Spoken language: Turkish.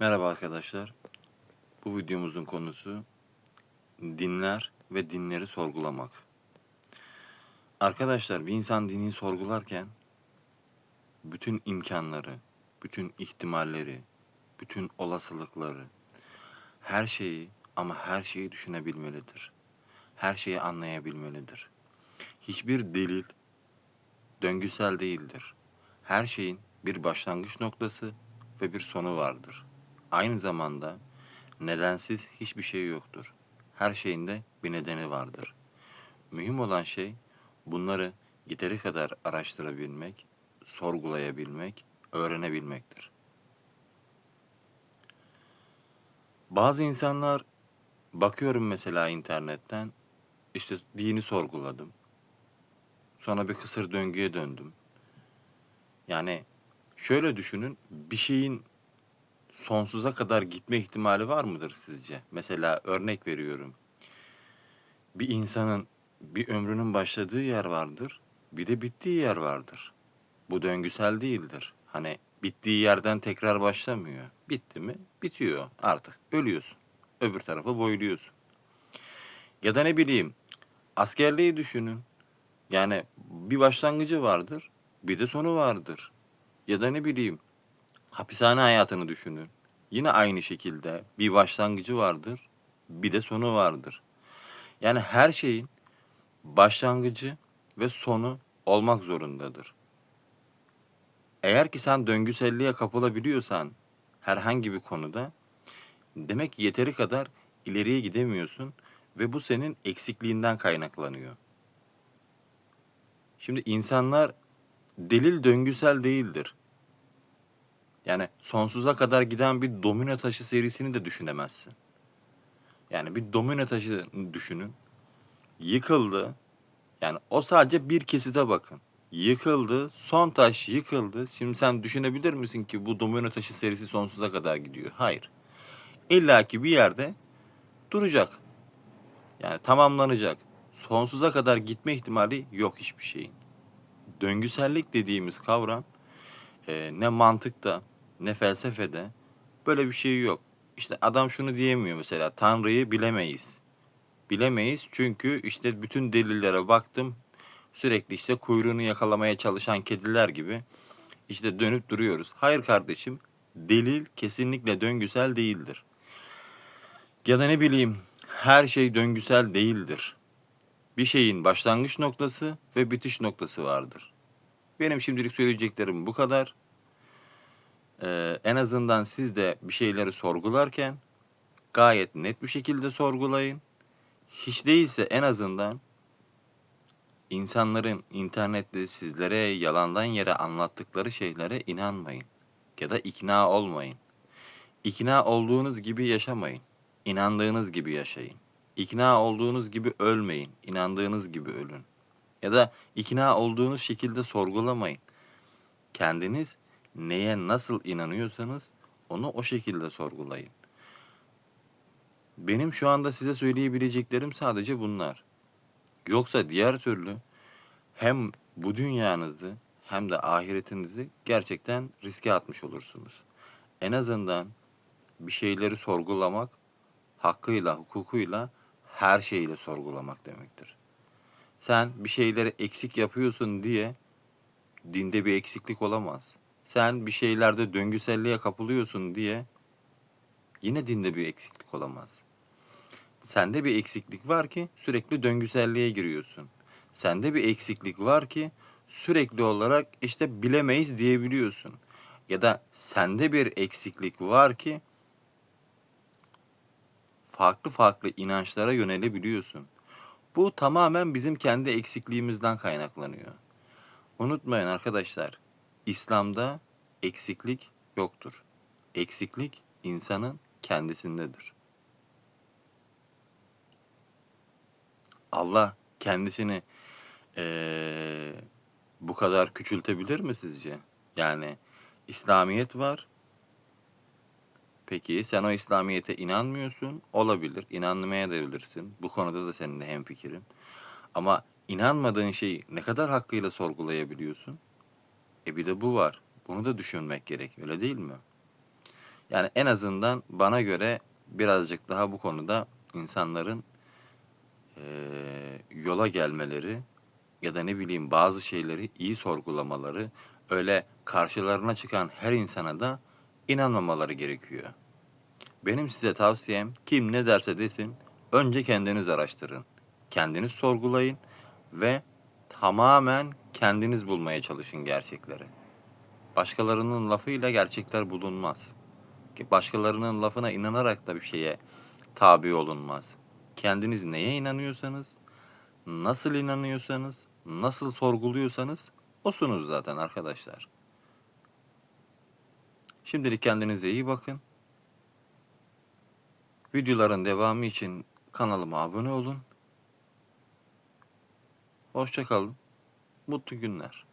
Merhaba arkadaşlar. Bu videomuzun konusu dinler ve dinleri sorgulamak. Arkadaşlar bir insan dini sorgularken bütün imkanları, bütün ihtimalleri, bütün olasılıkları, her şeyi ama her şeyi düşünebilmelidir. Her şeyi anlayabilmelidir. Hiçbir delil döngüsel değildir. Her şeyin bir başlangıç noktası ve bir sonu vardır. Aynı zamanda nedensiz hiçbir şey yoktur. Her şeyin de bir nedeni vardır. Mühim olan şey bunları yeteri kadar araştırabilmek, sorgulayabilmek, öğrenebilmektir. Bazı insanlar bakıyorum mesela internetten işte dini sorguladım. Sonra bir kısır döngüye döndüm. Yani şöyle düşünün bir şeyin sonsuza kadar gitme ihtimali var mıdır sizce? Mesela örnek veriyorum. Bir insanın bir ömrünün başladığı yer vardır, bir de bittiği yer vardır. Bu döngüsel değildir. Hani bittiği yerden tekrar başlamıyor. Bitti mi? Bitiyor. Artık ölüyorsun. Öbür tarafa boyluyorsun. Ya da ne bileyim, askerliği düşünün. Yani bir başlangıcı vardır, bir de sonu vardır. Ya da ne bileyim, hapishane hayatını düşünün. Yine aynı şekilde bir başlangıcı vardır, bir de sonu vardır. Yani her şeyin başlangıcı ve sonu olmak zorundadır. Eğer ki sen döngüselliğe kapılabiliyorsan herhangi bir konuda demek ki yeteri kadar ileriye gidemiyorsun ve bu senin eksikliğinden kaynaklanıyor. Şimdi insanlar delil döngüsel değildir. Yani sonsuza kadar giden bir domino taşı serisini de düşünemezsin. Yani bir domino taşı düşünün. Yıkıldı. Yani o sadece bir kesite bakın. Yıkıldı. Son taş yıkıldı. Şimdi sen düşünebilir misin ki bu domino taşı serisi sonsuza kadar gidiyor? Hayır. İlla ki bir yerde duracak. Yani tamamlanacak. Sonsuza kadar gitme ihtimali yok hiçbir şeyin. Döngüsellik dediğimiz kavram e, ne mantıkta ne felsefede böyle bir şey yok. İşte adam şunu diyemiyor mesela Tanrı'yı bilemeyiz. Bilemeyiz çünkü işte bütün delillere baktım sürekli işte kuyruğunu yakalamaya çalışan kediler gibi işte dönüp duruyoruz. Hayır kardeşim delil kesinlikle döngüsel değildir. Ya da ne bileyim her şey döngüsel değildir. Bir şeyin başlangıç noktası ve bitiş noktası vardır. Benim şimdilik söyleyeceklerim bu kadar. Ee, en azından siz de bir şeyleri sorgularken gayet net bir şekilde sorgulayın. Hiç değilse en azından insanların internette sizlere yalandan yere anlattıkları şeylere inanmayın ya da ikna olmayın. İkna olduğunuz gibi yaşamayın. İnandığınız gibi yaşayın. İkna olduğunuz gibi ölmeyin. İnandığınız gibi ölün. Ya da ikna olduğunuz şekilde sorgulamayın. Kendiniz neye nasıl inanıyorsanız onu o şekilde sorgulayın. Benim şu anda size söyleyebileceklerim sadece bunlar. Yoksa diğer türlü hem bu dünyanızı hem de ahiretinizi gerçekten riske atmış olursunuz. En azından bir şeyleri sorgulamak hakkıyla, hukukuyla her şeyiyle sorgulamak demektir. Sen bir şeyleri eksik yapıyorsun diye dinde bir eksiklik olamaz. Sen bir şeylerde döngüselliğe kapılıyorsun diye yine dinde bir eksiklik olamaz. Sende bir eksiklik var ki sürekli döngüselliğe giriyorsun. Sende bir eksiklik var ki sürekli olarak işte bilemeyiz diyebiliyorsun. Ya da sende bir eksiklik var ki farklı farklı inançlara yönelebiliyorsun. Bu tamamen bizim kendi eksikliğimizden kaynaklanıyor. Unutmayın arkadaşlar, İslam'da eksiklik yoktur. Eksiklik insanın kendisindedir. Allah kendisini eee, bu kadar küçültebilir mi sizce? Yani İslamiyet var. Peki sen o İslamiyet'e inanmıyorsun. Olabilir. İnanmaya da bilirsin. Bu konuda da seninle hemfikirim. Ama inanmadığın şeyi ne kadar hakkıyla sorgulayabiliyorsun? E bir de bu var. Bunu da düşünmek gerek. Öyle değil mi? Yani en azından bana göre birazcık daha bu konuda insanların eee, yola gelmeleri ya da ne bileyim bazı şeyleri iyi sorgulamaları, öyle karşılarına çıkan her insana da inanmamaları gerekiyor. Benim size tavsiyem kim ne derse desin önce kendiniz araştırın. Kendiniz sorgulayın ve tamamen kendiniz bulmaya çalışın gerçekleri. Başkalarının lafıyla gerçekler bulunmaz. Başkalarının lafına inanarak da bir şeye tabi olunmaz. Kendiniz neye inanıyorsanız, nasıl inanıyorsanız, nasıl sorguluyorsanız osunuz zaten arkadaşlar. Şimdilik kendinize iyi bakın. Videoların devamı için kanalıma abone olun. Hoşça kalın. Mutlu günler.